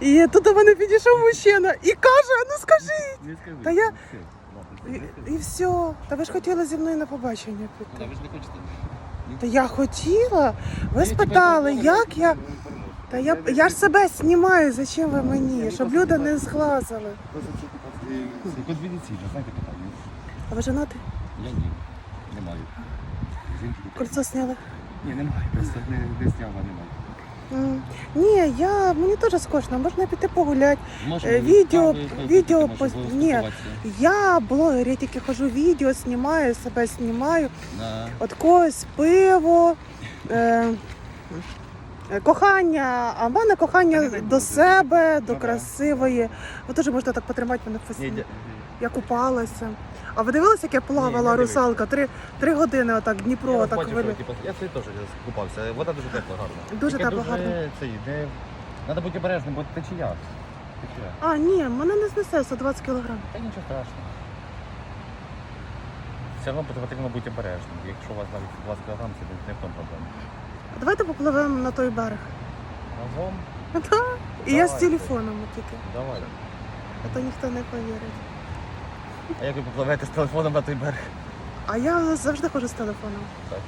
І тут до мене підійшов мужчина і каже: ну скажи. Не скажи. Та я- І, і все. Та ви ж хотіли зі мною на побачення Та піти. ви ж не хочете. Та я хотіла. Ви спитали, як я. Та я, я ж себе знімаю, зачем ви мені? Щоб люди не зглазили. Конфіденційно, знаєте, питання. А ви женатий? Я ні. Не маю. Жінки. Кольцо сняли? Ні, немає. Просто не, не немає. Ні, я мені теж скучно, можна піти погуляти. Можна відео, відео- відео може, пос- ні. Я блогер, я тільки хожу відео, знімаю, себе знімаю. Да. От когось пиво. Е, е, Кохання, а в мене кохання до себе, до Ну, красивої. Ви теж можете так потримати мене в Ні, Я купалася. А ви дивилися, як я Ні, плавала не русалка? Три, три години отак Дніпро, Я отак бачив, типу, Я це теж купався. Вода дуже тепла, гарна. Дуже Тільки тепла, гарна. Цей, не... Треба бути обережним, бо течія. Течія. А, ні, мене не знесе 120 кілограм. Та нічого страшного. Все одно потрібно бути обережним. Якщо у вас навіть 20 кг, це не в тому проблема. Давайте попливемо на той берег. Разом? Да. І я з телефоном тільки. Давай. А то ніхто не повірить. А як ви попливете з телефоном на той берег? А я завжди ходжу з телефоном. Так.